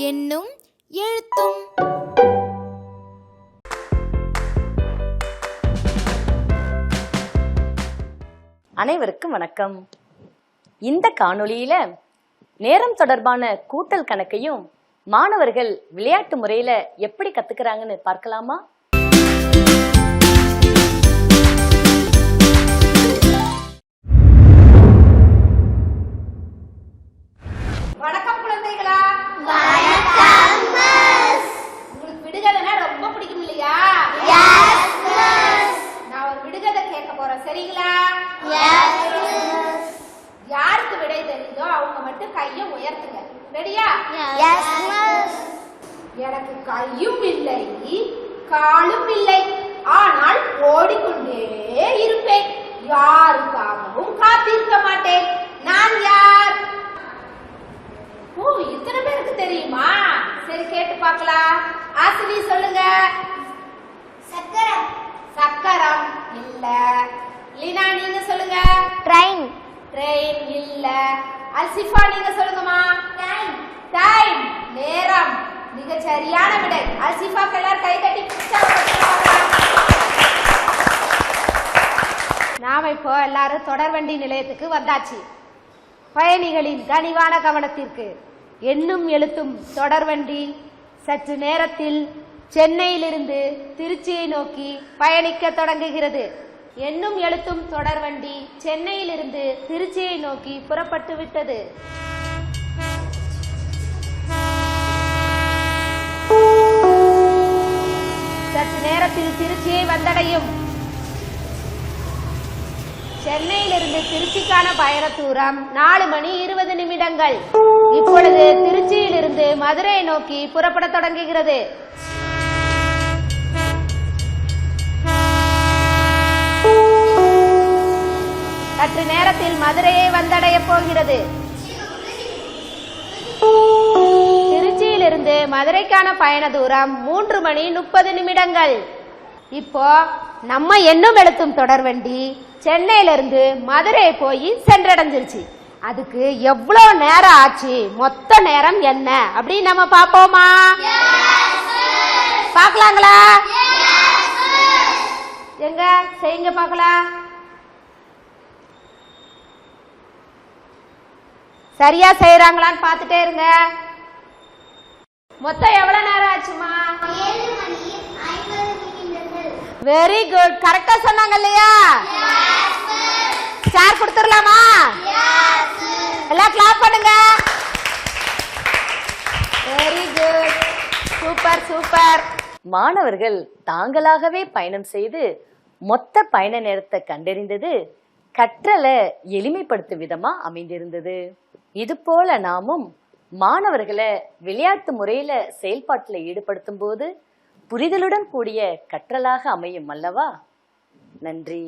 என்னும் எழுத்தும். அனைவருக்கும் வணக்கம். இந்த காணொளியில நேரம் தொடர்பான கூட்டல் கணக்கையும் மாணவர்கள் விளையாட்டு முறையில எப்படி கத்துக்கிறாங்கன்னு பார்க்கலாமா? கையை உயர்த்துங்க. ரெடியா எனக்கு கையும் இல்லை காலும் இல்லை. ஆனால் ஓடிக்கொண்டே இருப்பேன். யாருக்காகவும் காத்திருக்க இல்ல. அல்சிஃபா நீங்க சொல்லுங்கம்மா. டைம் டைம் நேரம். மிக சரியான விடை. அல்சிஃபாக்கு எல்லாரும் கை தட்டி நாம இப்போ எல்லாரும் தொடர்வண்டி நிலையத்துக்கு வந்தாச்சு. பயணிகளின் கனிவான கவனத்திற்கு எண்ணும் எழுத்தும் தொடர்வண்டி சற்று நேரத்தில் சென்னையிலிருந்து திருச்சியை நோக்கி பயணிக்க தொடங்குகிறது. எண்ணும் எழுத்தும் தொடர்வண்டி சென்னையிலிருந்து திருச்சியை நோக்கி புறப்பட்டு விட்டது. சற்று நேரத்தில் திருச்சியை வந்தடையும். சென்னையிலிருந்து திருச்சிக்கான பயண தூரம் நாலு மணி இருபது நிமிடங்கள். இப்பொழுது திருச்சியிலிருந்து மதுரையை நோக்கி புறப்பட தொடங்குகிறது. சற்று நேரத்தில் மதுரையை வந்தடைய போகிறது. திருச்சியிலிருந்து மதுரைக்கான பயண தூரம் மூன்று மணி முப்பது நிமிடங்கள். இப்போ நம்ம எண்ணும் எழுத்தும் தொடர்வண்டி வண்டி சென்னையிலிருந்து மதுரை போய் சென்றடைஞ்சிருச்சு. அதுக்கு எவ்வளோ நேரம் ஆச்சு? மொத்த நேரம் என்ன? அப்படின்னு நம்ம பாப்போமா பார்க்கலாங்களா? எங்க? செய்யுங்க பார்க்கலாம். சரியா செய்யறாங்களான்னு பார்த்துட்டே இருங்க. மொத்தம் எவ்வளவு நேரம் ஆச்சுமா? வெரி குட் கரெக்டா சொன்னாங்க இல்லையா? ஸ்டார் கொடுத்துடலாமா? எல்லாம் கிளாப் பண்ணுங்க. வெரி குட் சூப்பர் சூப்பர் மாணவர்கள் தாங்களாகவே பயணம் செய்து மொத்த பயண நேரத்தை கண்டறிந்தது கற்றலை எளிமைப்படுத்தும் விதமா அமைந்திருந்தது. இது போல நாமும் மாணவர்களை விளையாட்டு முறையில செயல்பாட்டில் ஈடுபடுத்தும் போது புரிதலுடன் கூடிய கற்றலாக அமையும் அல்லவா? நன்றி.